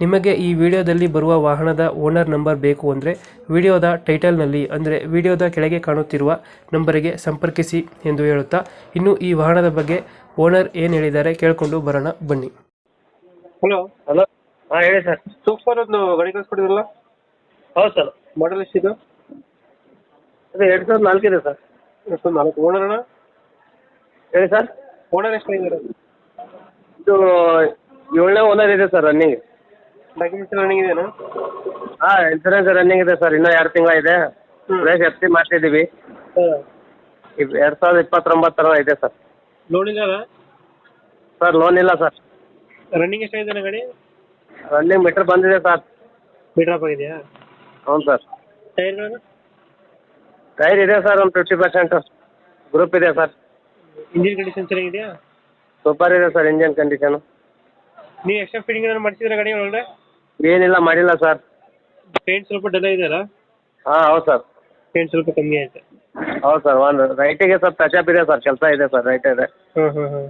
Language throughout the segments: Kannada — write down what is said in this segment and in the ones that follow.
ನಿಮಗೆ ಈ ವಿಡಿಯೋದಲ್ಲಿ ಬರುವ ವಾಹನದ ಓನರ್ ನಂಬರ್ ಬೇಕು ಅಂದರೆ ವಿಡಿಯೋದ ಟೈಟಲ್ನಲ್ಲಿ ಅಂದರೆ ವಿಡಿಯೋದ ಕೆಳಗೆ ಕಾಣುತ್ತಿರುವ ನಂಬರಿಗೆ ಸಂಪರ್ಕಿಸಿ ಎಂದು ಹೇಳುತ್ತಾ ಇನ್ನು ಈ ವಾಹನದ ಬಗ್ಗೆ ಓನರ್ ಏನು ಹೇಳಿದ್ದಾರೆ ಕೇಳಿಕೊಂಡು ಬರೋಣ ಬನ್ನಿ. ಹಲೋ. ಹಲೋ. ಹಾಂ ಹೇಳಿ ಸರ್. ಸೂಪರ್ ಒಂದು ಗಾಡಿ ಕಳಿಸ್ಕೊಡಿದ್ರಲ್ಲ ಹೌದು ಸರ್. ಮಾಡಲ್ ಎಷ್ಟಿದೆ? ಅದೇ ಎರಡು ಸಾವಿರದ ನಾಲ್ಕು ಇದೆ ಸರ್. ಎಷ್ಟು ನಾಲ್ಕು. ಓನರ್ ಅಣ್ಣ? ಹೇಳಿ ಸರ್. ಓನರ್ ಎಷ್ಟಾಗಿದ್ದಾರೆ ಇದು ಏಳನೇ ಓನರ್ ಇದೆ ಸರ್ ರನ್ನಿಂಗ್ ಡಾಕ್ಯುಮೆಂಟ್ಸ್ ರನ್ನಿಂಗ್ ಇದೆಯಾ? ಹಾಂ ಇನ್ಸೂರೆನ್ಸ್ ರನ್ನಿಂಗ್ ಇದೆ ಸರ್ ಇನ್ನೂ ಎರಡು ತಿಂಗಳು ಇದೆ. ಫ್ರೆಶ್ ಎಫ್ ಸಿ ಮಾಡ್ತಿದ್ದೀವಿ. ಹಾಂ. ಇದು ಎರಡು ಸಾವಿರದ ಇಪ್ಪತ್ತೊಂಬತ್ತರ ಇದೆ ಸರ್ ಲೋನ್ ಸರ್ ಲೋನ್ ಇಲ್ಲ ಸರ್ ರನ್ನಿಂಗ್ ಎಷ್ಟಾಗಿದೆ ಅಣ್ಣ ಗಾಡಿ? ರನ್ನಿಂಗ್ ಮೀಟ್ರ್ ಬಂದಿದೆ ಸರ್ ಮೀಟರ್ ಹೌದು ಆಗಿದೆಯಾ? ಹ್ಞೂ ಸರ್ ಟೈರ್ಗಳು ಟೈರ್ ಇದೆ ಸರ್ ಒಂದು ಫಿಫ್ಟಿ ಪರ್ಸೆಂಟ್ ಗ್ರೂಪ್ ಇದೆ ಸರ್ ಇಂಜಿನ್ ಕಂಡೀಷನ್ ಚೆನ್ನಾಗಿದೆಯಾ? ಸೂಪರ್ ಇದೆ ಸರ್ ಇಂಜಿನ್ ಕಂಡೀಷನು ನೀವು ಎಕ್ಸ್ಟ್ರಾ ಫಿಟ್ಟಿಂಗ್ ಏನಾದ್ರು ಮಾಡಿಸಿದ್ರೆ ಗಾಡಿ ಒಳಗಡೆ? ಏನಿಲ್ಲ ಮಾಡಿಲ್ಲ ಸರ್ ಪೇಂಟ್ ಸ್ವಲ್ಪ ಡಲ ಇದೆಯಲ್ಲ? ಹಾಂ ಹೌದು ಸರ್ ಪೇಂಟ್ ಸ್ವಲ್ಪ ಕಮ್ಮಿ ಐತೆ ಹೌದು ಸರ್ ಒಂದು ರೈಟಿಗೆ ಸ್ವಲ್ಪ ಟಚಪ್ ಇದೆ ಸರ್ ಕೆಲಸ ಇದೆ ಸರ್ ರೈಟ್ ಇದೆ. ಹಾಂ ಹಾಂ ಹಾಂ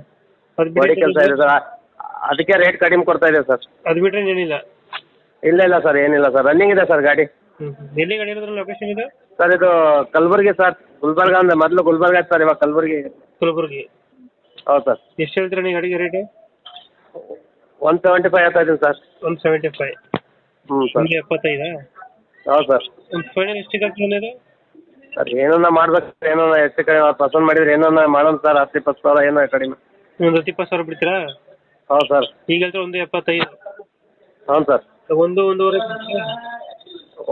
ಅದು ಬಾಡಿ ಕೆಲಸ ಇದೆ ಸರ್ ಅದಕ್ಕೆ ರೇಟ್ ಕಡಿಮೆ ಕೊಡ್ತಾ ಇದೆ ಸರ್ ಅದು ಬಿಟ್ಟರೆ ಏನಿಲ್ಲ. ಇಲ್ಲ ಇಲ್ಲ ಸರ್ ಏನಿಲ್ಲ ಸರ್ ರನ್ನಿಂಗ್ ಇದೆ ಸರ್ ಗಾಡಿ. ಹ್ಞೂ ಎಲ್ಲಿ ಗಾಡಿ ಇರೋದ್ರ ಲೊಕೇಶನ್ ಇದೆ? ಸರ್ ಇದು ಕಲಬುರ್ಗಿ ಸರ್ ಗುಲ್ಬರ್ಗ ಅಂದ್ರೆ ಮೊದಲು ಗುಲ್ಬರ್ಗ ಇತ್ತು ಸರ್ ಇವಾಗ ಕಲಬುರ್ಗಿ. ಕಲಬುರಗಿ. ಹೌದು ಸರ್ ಎಷ್ಟು ಹೇಳ್ತೀರಾ ನೀವು ಗಾಡಿಗೆ ರೇಟು ಒನ್ ಸೆವೆಂಟಿ ಫೈವ್ ಆಗ್ತಾ ಇದ್ದೀನಿ ಸರ್. ಒಂದು ಸೆವೆಂಟಿ ಫೈವ್ ಹ್ಞೂ ಸರ್. ನಿಮಗೆ ಎಪ್ಪತ್ತೈದಾ? ಹೌದು ಸರ್. ಒಂದು ಫೈನಲ್ ಎಷ್ಟಿಗೆ ಆಗ್ತದೆ ಇದು ಸರ್ ಏನನ್ನ ಮಾಡ್ಬೇಕು ಏನೋ ಹೆಚ್ಚು ಕಡಿಮೆ ಪಸಂದ್ ಮಾಡಿದ್ರೆ ಏನನ್ನ ಮಾಡೋಣ ಸರ್ ಹತ್ತು ಇಪ್ಪತ್ತು ಸಾವಿರ ಏನೋ ಕಡಿಮೆ. ಒಂದು ಹತ್ತು ಇಪ್ಪತ್ತು ಸಾವಿರ ಬಿಡ್ತೀರಾ? ಹೌದು ಸರ್. ಈಗ ಹೇಳ್ತಾರೆ ಒಂದು ಎಪ್ಪತ್ತೈದು. ಹೌದು ಸರ್. ಒಂದು ಒಂದೂವರೆ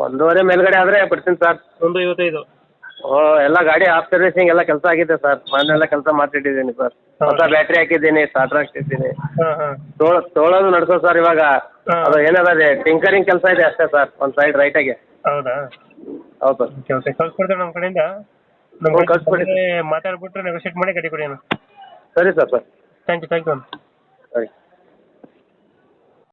ಒಂದೂವರೆ ಮೇಲ್ಗಡೆ ಆದರೆ ಬಿಡ್ತೀನಿ ಸರ್. ಒಂದು ಐವತ್ತೈದು. ಓ ಎಲ್ಲ ಗಾಡಿ ಆಫ್ ಸರ್ವಿಸಿಂಗ್ ಎಲ್ಲ ಕೆಲಸ ಆಗಿದೆ ಸರ್ ಮೊನ್ನೆಲ್ಲ ಕೆಲಸ ಮಾಡ್ತಿಟ್ಟಿದ್ದೀನಿ ಸರ್ ಹೊಸ ಬ್ಯಾಟ್ರಿ ಹಾಕಿದ್ದೀನಿ ಸ್ಟಾರ್ಟ್ ಹಾಕ್ತಿದ್ದೀನಿ. ಹಾಂ ಹಾಂ. ತೋಳ ತೋಳೋದು ನಡ್ಸೋ ಸರ್ ಇವಾಗ. ಹಾ. ಅದು ಏನದ ಟಿಂಕರಿಂಗ್ ಕೆಲಸ ಇದೆ ಅಷ್ಟೇ ಸರ್ ಒಂದು ಸೈಡ್ ರೈಟ್ ಆಗಿ. ಹೌದಾ? ಹೌದು ಸರ್ ಕೆಲಸ ಕಳ್ಸ್ಕೊಡ್ತಾರೆ ನಮ್ಮ ಕಡೆಯಿಂದ. ನಮ್ಮ ಹ್ಞೂ, ಕಳ್ಸ್ಕೊಡಿ. ಮಾತಾಡ್ಬಿಟ್ಟು ನೆಗೋಷಿಯೇಟ್ ಮಾಡಿ ಗಾಡಿ ಕೊಡಿ ಅಣ್ಣ. ಸರಿ sir sir. Thank you thank you